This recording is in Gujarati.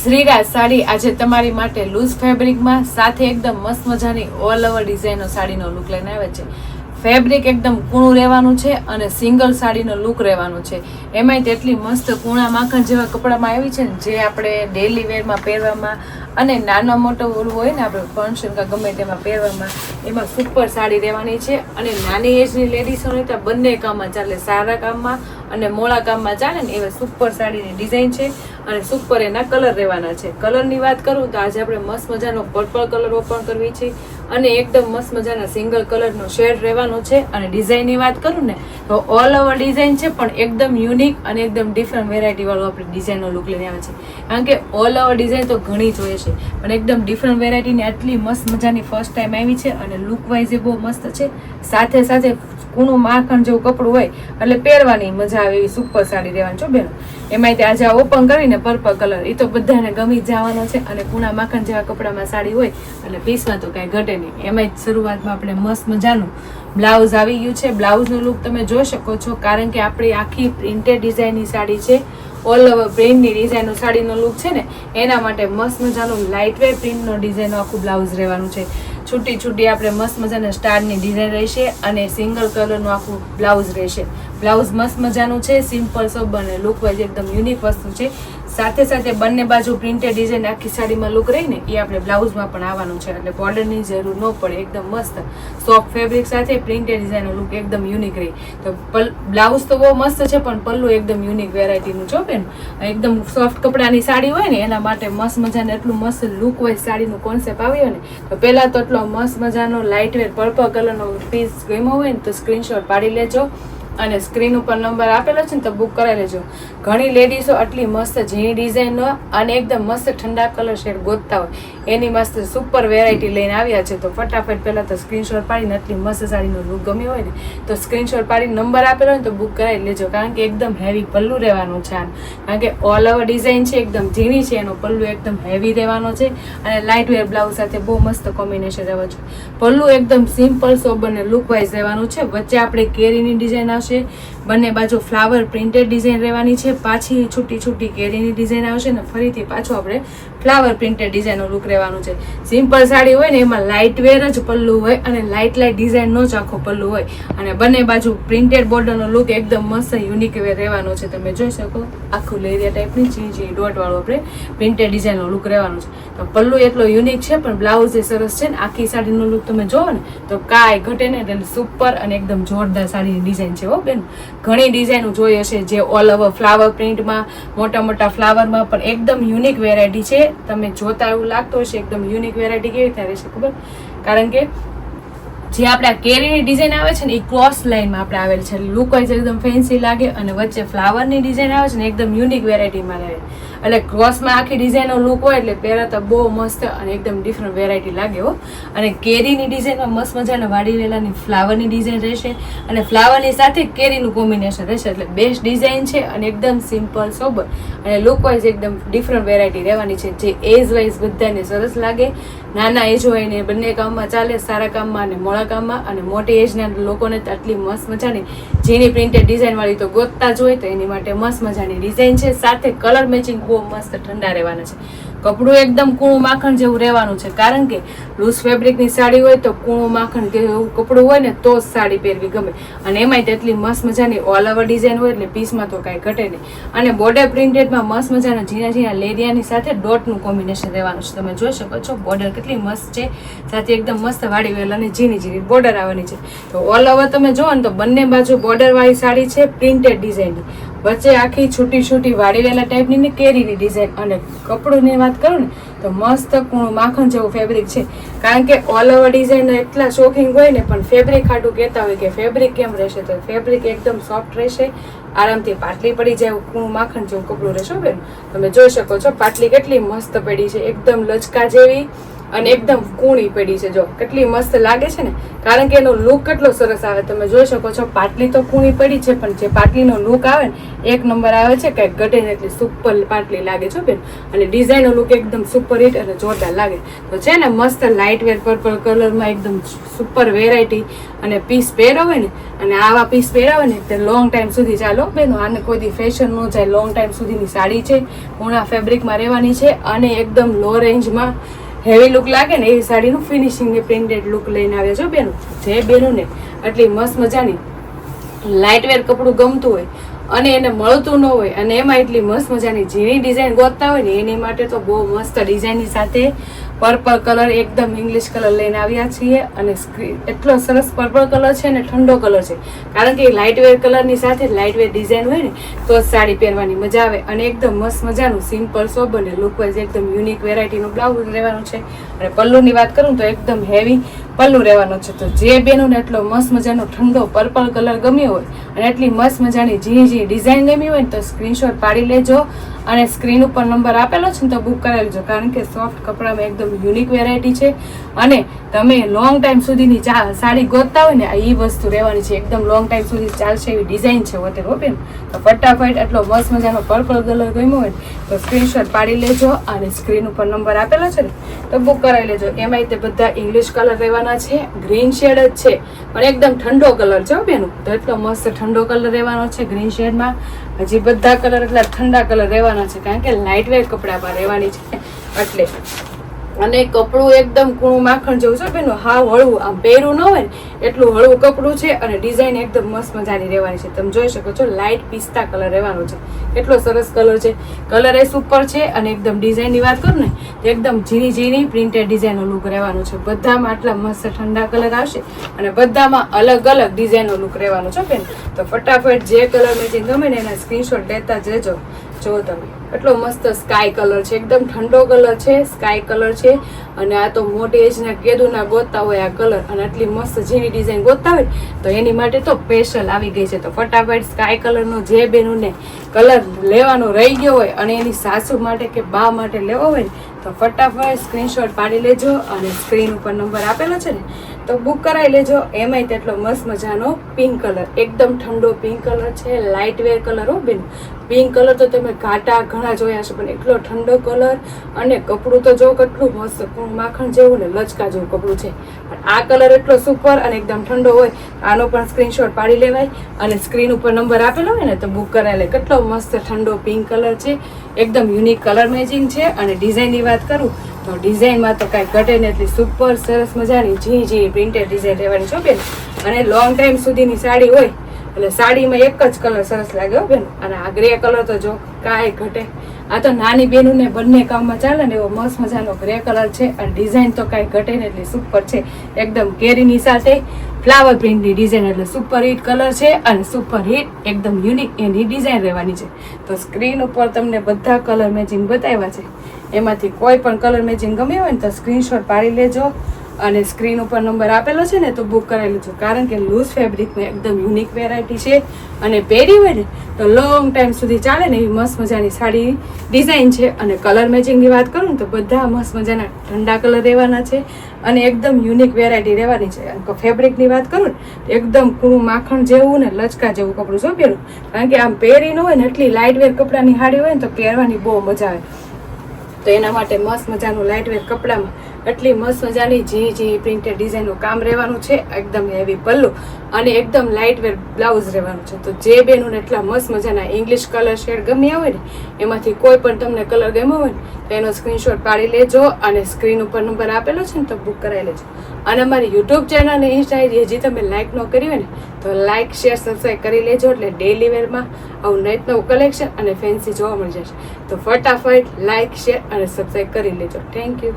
શ્રીરાજ સાડી આજે તમારી માટે લૂઝ ફેબ્રિકમાં સાથે એકદમ મસ્ત મજાની ઓલ ઓવર ડિઝાઇનનો સાડીનો લુક લઈને આવે છે. ફેબ્રિક એકદમ કૂણું રહેવાનું છે અને સિંગલ સાડીનો લુક રહેવાનું છે. એમાંય તેટલી મસ્ત કૂણા માખણ જેવા કપડામાં આવી છે ને, જે આપણે ડેલી વેરમાં પહેરવામાં અને નાનો મોટો ઓલું હોય ને, આપણે ફંક્શન કે ગમે તેમાં પહેરવામાં, એમાં સુપર સાડી રહેવાની છે. અને નાની એજની લેડીઝોને તો બંને કામમાં ચાલે. સારા કામમાં અને મોળા કામમાં ચાલે ને, એવા સુપર સાડીની ડિઝાઇન છે. અને સુપર એના કલર રહેવાના છે. કલરની વાત કરું તો આજે આપણે મસ્ત મજાનો પર્પલ કલર ઓપન કરવી છે અને એકદમ મસ્ત મજાના સિંગલ કલરનો શેડ રહેવાનો છે. અને ડિઝાઇનની વાત કરું ને તો ઓલ ઓવર ડિઝાઇન છે, પણ એકદમ યુનિક અને એકદમ ડિફરન્ટ વેરાયટીવાળું આપણે ડિઝાઇનનો લુક લઈને આવે છે. કારણ કે ઓલ ઓવર ડિઝાઇન તો ઘણી જોઈએ છે, પણ એકદમ ડિફરન્ટ વેરાયટીની આટલી મસ્ત મજાની ફર્સ્ટ ટાઈમ આવી છે અને લુક વાઇઝ એ બહુ મસ્ત છે. સાથે સાથે કૂણું માખણ જેવું કપડું હોય એટલે પહેરવાની મજા આવે એવી સુપર સાડી રહેવાની છો બેન. એમાંય આજે ઓપન કરીને પર્પલ કલર એ તો બધાને ગમી જવાનો છે. અને પૂણા માખણ જેવા કપડામાં સાડી હોય એટલે પીસમાં તો કાંઈ ઘટે નહીં. એમાંય શરૂઆતમાં આપણે મસ્ત મજાનું બ્લાઉઝ આવી ગયું છે. બ્લાઉઝનું લુક તમે જોઈ શકો છો, કારણ કે આપણી આખી પ્રિન્ટેડ ડિઝાઇનની સાડી છે. ઓલ ઓવર પ્રિન્ટની ડિઝાઇનનો સાડીનો લુક છે ને, એના માટે મસ્ત મજાનું લાઇટ વેર પ્રિન્ટનો ડિઝાઇનનું આખું બ્લાઉઝ રહેવાનું છે. છૂટી છૂટી આપણે મસ્ત મજાના સ્ટારની ડિઝાઇન રહેશે અને સિંગલ કલરનું આખું બ્લાઉઝ રહેશે. બ્લાઉઝ મસ્ત મજાનું છે સિમ્પલ સોબર અને લુક વાઇઝ એકદમ યુનિક વસ્તુ છે. સાથે સાથે બંને બાજુ પ્રિન્ટેડ ડિઝાઇન આખી સાડીમાં લુક રહીને એ આપણે બ્લાઉઝમાં પણ આવવાનું છે. એટલે બોર્ડરની જરૂર ન પડે, એકદમ મસ્ત. સોફ્ટ ફેબ્રિક સાથે પ્રિન્ટેડ ડિઝાઇનનો લુક એકદમ યુનિક રહી. તો બ્લાઉઝ તો બહુ મસ્ત છે, પણ પલ્લું એકદમ યુનિક વેરાયટીનું છો બેન. એકદમ સોફ્ટ કપડાની સાડી હોય ને, એના માટે મસ્ત મજાને, એટલું મસ્ત લુક હોય સાડીનું કોન્સેપ્ટ આવ્યો ને, તો પહેલાં તો એટલો મસ્ત મજાનો લાઇટ વેર પર્પલ કલરનો પીસ ગમ્યો હોય ને, તો સ્ક્રીનશોટ પાડી લેજો. અને સ્ક્રીન ઉપર નંબર આપેલો છે ને તો બુક કરાવી લેજો. ઘણી લેડીઝો આટલી મસ્ત ઝીણી ડિઝાઇનનો અને એકદમ મસ્ત ઠંડા કલર શેડ ગોતતા હોય. એની મસ્ત સુપર વેરાયટી લઈને આવ્યા છે. તો ફટાફટ પહેલાં તો સ્ક્રીનશોટ પાડીને આટલી મસ્ત સાડીનો લુક ગમ્યો હોય ને, તો સ્ક્રીનશોટ પાડીને નંબર આપેલો ને તો બુક કરાવી લેજો. કારણ કે એકદમ હેવી પલ્લું રહેવાનું છે આમ. કારણ કે ઓલ ઓવર ડિઝાઇન છે, એકદમ ઝીણી છે, એનો પલ્લું એકદમ હેવી રહેવાનો છે અને લાઇટ વેર બ્લાઉઝ સાથે બહુ મસ્ત કોમ્બિનેશન રહેવાનું છે પલ્લું એકદમ સિમ્પલ સોબર ને લુક વાઇઝ રહેવાનું છે. વચ્ચે આપણે કેરીની ડિઝાઇન આવશે બંને બાજુ ફ્લાવર પ્રિન્ટેડ ડિઝાઇન રહેવાની છે. પાછી છૂટી છૂટી કેરીની ડિઝાઇન આવશે ને ફરીથી પાછું આપણે ફ્લાવર પ્રિન્ટેડ ડિઝાઇનનો લુક રહેવાનું છે. સિમ્પલ સાડી હોય ને એમાં લાઇટ વેર જ પલ્લું હોય અને લાઇટ લાઇટ ડિઝાઇનનો જ આખો પલ્લું હોય. અને બંને બાજુ પ્રિન્ટેડ બોર્ડરનો લુક એકદમ મસ્ત યુનિક વેર રહેવાનો છે. તમે જોઈ શકો આખું લેરિયા ટાઈપની ઝીણી ડોટ વાળું આપણે પ્રિન્ટેડ ડિઝાઇનનો લુક રહેવાનું છે. તો પલ્લું એટલો યુનિક છે, પણ બ્લાઉઝ એ સરસ છે ને આખી સાડીનો લુક તમે જોવો ને, તો કાંઈ ઘટે ને એટલે સુપર અને એકદમ જોરદાર સાડીની ડિઝાઇન છે હો બેન. ઘણી ડિઝાઇનો જોઈ હશે જે ઓલ ઓવર ફ્લાવર પ્રિન્ટમાં મોટા મોટા ફ્લાવરમાં પણ એકદમ યુનિક વેરાયટી છે. તમે જોતા એવું લાગતું હશે, એકદમ યુનિક વેરાયટી કેવી રીતે રહેશે ખબર? કારણ કે જે આપણે આ કેરીની ડિઝાઇન આવે છે ને, એ ક્રોસ લાઇનમાં આપણે આવેલ છે. લુક વાઇઝ એકદમ ફેન્સી લાગે અને વચ્ચે ફ્લાવરની ડિઝાઇન આવે છે ને, એકદમ યુનિક વેરાયટીમાં રહે. એટલે ક્રોસમાં આખી ડિઝાઇનનો લુક હોય એટલે પહેરાતા બહુ મસ્ત અને એકદમ ડિફરન્ટ વેરાયટી લાગે હો. અને કેરીની ડિઝાઇનમાં મસ્ત મજાના વાડી વેલાની ફ્લાવરની ડિઝાઇન રહેશે અને ફ્લાવરની સાથે કેરીનું કોમ્બિનેશન રહેશે. એટલે બેસ્ટ ડિઝાઇન છે અને એકદમ સિમ્પલ સોબર અને લુક વાઇઝ એકદમ ડિફરન્ટ વેરાયટી રહેવાની છે. જે એજ વાઇઝ બધાને સરસ લાગે. નાના એજ હોય ને બંને કામમાં ચાલે, સારા કામમાં અને મોડા કામમાં. અને મોટી એજના લોકોને તો આટલી મસ્ત મજાની જેની પ્રિન્ટેડ ડિઝાઇનવાળી તો ગોતતા જ હોય તો એની માટે મસ્ત મજાની ડિઝાઇન છે. સાથે કલર મેચિંગ બહુ મસ્ત ઠંડા રહેવાના છે. કપડું એકદમ કૂણું માખણ જેવું રહેવાનું છે. કારણ કે લૂઝ ફેબ્રિકની સાડી હોય તો કૂણું માખણ જેવું કપડું હોય ને તો જ સાડી પહેરવી ગમે. અને એમાંય તેટલી મસ્ત મજાની ઓલ ઓવર ડિઝાઇન હોય એટલે પીસમાં તો કાંઈ ઘટે નહીં. અને બોર્ડર પ્રિન્ટેડમાં મસ્ત મજાના ઝીણા ઝીણા લેરિયાની સાથે ડોટનું કોમ્બિનેશન રહેવાનું છે. તમે જોઈ શકો છો બોર્ડર કેટલી મસ્ત છે. સાથે એકદમ મસ્ત વાડી વેલ અને ઝીણી ઝીણી બોર્ડર આવવાની છે. તો ઓલ ઓવર તમે જુઓ ને તો બંને બાજુ બોર્ડરવાળી સાડી છે પ્રિન્ટેડ ડિઝાઇનની વચ્ચે આખી છૂટી છૂટી વાડીવેલા ટાઈપની ને કેરીની ડિઝાઇન અને કપડુંની વાત કરું ને, તો મસ્ત કૂણું માખણ જેવું ફેબ્રિક છે. કારણ કે ઓલ ઓવર ડિઝાઇન એટલા શોખિંગ હોય ને, પણ ફેબ્રિક ખાટું કહેતા હોય કે ફેબ્રિક કેમ રહેશે? તો ફેબ્રિક એકદમ સોફ્ટ રહેશે, આરામથી પાટલી પડી જાય એવું કૂણું માખણ જેવું કપડું રહેશે બેન. તમે જોઈ શકો છો પાટલી કેટલી મસ્ત પડી છે, એકદમ લચકા જેવી. અને એકદમ કૂણી પડી છે જો. કેટલી મસ્ત લાગે છે ને? કારણ કે એનો લુક કેટલો સરસ આવે. તમે જોઈ શકો છો, પાટલી તો કૂણી પડી છે, પણ જે પાટલીનો લુક આવે ને, એક નંબર આવે છે કંઈક ઘટે એટલી સુપર પાટલી લાગે છો બેન. અને ડિઝાઇનનો લુક એકદમ સુપર હિટ અને જોરદાર લાગે. તો છે ને, મસ્ત લાઇટ વેર પર્પલ કલરમાં એકદમ સુપર વેરાયટી અને પીસ પહેરાવે ને, અને આવા પીસ પહેરાવે ને, તે લોંગ ટાઈમ સુધી ચાલો. બેનો, આને કોઈ ફેશન ન જાય. લોંગ ટાઈમ સુધીની સાડી છે ઉણા ફેબ્રિકમાં રહેવાની છે અને એકદમ લો રેન્જમાં હેવી લુક લાગે ને એવી સાડીનું ફિનિશિંગ પ્રિન્ટેડ લુક લઈને આવ્યા છો બેનો? જે બેનુંને. આટલી મસ્ત મજાની લાઇટવેર કપડું ગમતું હોય અને એને મળતું ન હોય અને એમાં એટલી મસ્ત મજાની ઝીણી ડિઝાઇન ગોતતા હોય ને એની માટે તો બહુ મસ્ત ડિઝાઇનની સાથે પર્પલ કલર એકદમ ઇંગ્લિશ કલર લઈને આવ્યા છીએ અને એટલો સરસ પર્પલ કલર છે ને ઠંડો કલર છે. કારણ કે લાઇટ વેર કલરની સાથે લાઇટ વેર ડિઝાઇન હોય ને, તો સાડી પહેરવાની મજા આવે અને એકદમ મસ્ત મજાનું સિમ્પલ સોબર અને લુકવાઇઝ એકદમ યુનિક વેરાયટીનું બ્લાઉઝ રહેવાનું છે. અને પલ્લુની વાત કરું તો એકદમ હેવી પલ્લુ રહેવાનો છે. તો જે બેનોને એટલો મસ્ત મજાનો ઠંડો પર્પલ કલર ગમ્યો હોય અને એટલી મસ્ત મજાની ઝીણી ઝીણી ડિઝાઇન ગમી હોય ને તો સ્ક્રીનશોટ પાડી લેજો અને સ્ક્રીન ઉપર નંબર આપેલો છે ને તો બુક કરાવી લેજો. કારણ કે સોફ્ટ કપડામાં એકદમ યુનિક વેરાયટી છે. અને તમે લોંગ ટાઈમ સુધીની ચા સાડી ગોતતા હોય ને ઈ વસ્તુ રહેવાની છે. એકદમ લોંગ ટાઈમ સુધી ચાલશે એવી ડિઝાઇન છે હોતે રોપેન તો ફટાફટ એટલો મસ્ત મજાનો પર્પલ કલર ગમ્યો હોય તો સ્ક્રીનશોટ પાડી લેજો અને સ્ક્રીન ઉપર નંબર આપેલો છે ને, તો બુક કરાવી લેજો. એમાંય તે બધા ઇંગ્લિશ કલર રહેવાના છે. ગ્રીન શેડ જ છે. પણ એકદમ ઠંડો કલર છે બેનું. તો એટલો મસ્ત ઠંડો કલર રહેવાનો છે ગ્રીન શેડમાં હજી બધા કલર એટલા ઠંડા કલર રહેવાના છે. કારણ કે લાઇટ વેર કપડામાં રહેવાની છે. એટલે અને કપડું એકદમ કૂણું માખણ જેવું છે બેનું, હાવ હળવું. આમ પહેરું ન હોય ને, એટલું હળવું કપડું છે અને ડિઝાઇન એકદમ મસ્ત મજાની રહેવાની છે. તમે જોઈ શકો છો લાઇટ પિસ્તા કલર રહેવાનો છે. કેટલો સરસ કલર છે. કલર એ સુપર છે અને એકદમ ડિઝાઇનની વાત કરું ને, તો એકદમ ઝીણી ઝીણી પ્રિન્ટેડ ડિઝાઇનનો લુક રહેવાનો છે. બધામાં આટલા મસ્ત ઠંડા કલર આવશે અને બધામાં અલગ અલગ ડિઝાઇનનો લુક રહેવાનો છે બેન. તો ફટાફટ જે કલર મેચિંગ ગમે ને એના સ્ક્રીનશોટ લેતા જજો. જો તમે. એટલો મસ્ત સ્કાય કલર છે, એકદમ ઠંડો કલર છે સ્કાય કલર છે. અને આ તો મોટી એજના કેદુના ગોતતા હોય આ કલર અને આટલી મસ્ત જેની ડિઝાઇન ગોતતા હોય તો એની માટે તો સ્પેશિયલ આવી ગઈ છે. તો ફટાફટ સ્કાય કલરનો જે બેનુને કલર લેવાનો રહી ગયો હોય, અને એની સાસુ માટે કે બા માટે લેવો હોય તો ફટાફટ સ્ક્રીનશોટ પાડી લેજો, અને સ્ક્રીન ઉપર નંબર આપેલો છે ને, તો બુક કરાવી લેજો. એમાંય તેટલો મસ્ત મજાનો પિંક કલર એકદમ ઠંડો પિંક કલર છે લાઇટ વેર કલર હો બેન. પિંક કલર તો તમે ઘાટા ઘણા જોયા છે પણ એટલો ઠંડો કલર અને કપડું તો જો કેટલું મસ્ત માખણ જેવું ને લચકા જેવું કપડું છે. પણ આ કલર એટલો સુપર અને એકદમ ઠંડો હોય, આનો પણ સ્ક્રીનશોટ પાડી લેવાય અને સ્ક્રીન ઉપર નંબર આપેલો હોય ને તો બુક લે. કેટલો મસ્ત ઠંડો પિંક કલર છે, એકદમ યુનિક કલર મેચિંગ છે અને ડિઝાઇનની વાત કરું તો ડિઝાઇનમાં તો કાંઈ ઘટે ને એટલી સુપર સરસ મજાની ઝીણી ઝીણી પ્રિન્ટેડ ડિઝાઇન રહેવાની છો બેન. અને લોંગ ટાઈમ સુધીની સાડી હોય એટલે સાડીમાં એક જ કલર સરસ લાગ્યો બેન. અને આ ગ્રે કલર તો જો કાંઈ ઘટે. આ તો નાની બહેનોને બંને કામમાં ચાલે ને એવો મસ્ત મજાનો ગ્રે કલર છે અને ડિઝાઇન તો કાંઈ ઘટે ને એટલે સુપર છે. એકદમ કેરીની સાથે ફ્લાવર પ્રિન્ટની ડિઝાઇન એટલે સુપર હિટ કલર છે અને સુપર હિટ એકદમ યુનિક એની ડિઝાઇન રહેવાની છે. તો સ્ક્રીન ઉપર તમને બધા કલર મેચિંગ બતાવ્યા છે. એમાંથી કોઈ પણ કલર મેચિંગ ગમ્યું હોય ને તો સ્ક્રીનશોટ પાડી લેજો. અને સ્ક્રીન ઉપર નંબર આપેલો છે ને, તો બુક કરાવી લેજો કારણ કે લૂઝ ફેબ્રિકમાં એકદમ યુનિક વેરાયટી છે અને પહેરી હોય ને, તો લોંગ ટાઈમ સુધી ચાલે ને, એવી મસ્ત મજાની સાડી ડિઝાઇન છે. અને કલર મેચિંગની વાત કરું ને, તો બધા મસ્ત મજાના ઠંડા કલર રહેવાના છે અને એકદમ યુનિક વેરાયટી રહેવાની છે. ફેબ્રિકની વાત કરું ને, તો એકદમ કૂણું માખણ જેવું ને લચકા જેવું કપડું શું પહેરું કારણ કે આમ પહેરી ન હોય ને, એટલી લાઇટ વેર કપડાની સાડી હોય ને, તો પહેરવાની બહુ મજા આવે. તો એના માટે મસ્ત મજાનું લાઇટ વેર કપડામાં એટલી મસ્ત મજાની ઝીણી ઝીણી પ્રિન્ટેડ ડિઝાઇનનું કામ રહેવાનું છે, એકદમ હેવી પલ્લુ અને એકદમ લાઇટ વેર બ્લાઉઝ રહેવાનું છે. તો જે બેનોને એટલા મસ્ત મજાના ઇંગ્લિશ કલર શેડ ગમ્યા હોય ને, એમાંથી કોઈ પણ તમને કલર ગમ્યો હોય ને, તો એનો સ્ક્રીનશોટ પાડી લેજો અને સ્ક્રીન ઉપર નંબર આપેલો છે ને, તો બુક કરાવી લેજો. અને અમારી યુટ્યુબ ચેનલ અને ઇન્સ્ટા આઈડી હજી તમે લાઇક ન કરી હોય ને, તો લાઇક શેર સબસ્ક્રાઈબ કરી લેજો એટલે ડેલી વેરમાં આવું નવું નવું કલેક્શન અને ફેન્સી જોવા મળી જશે. તો ફટાફટ લાઇક શેર અને સબસ્ક્રાઈબ કરી લેજો. Thank you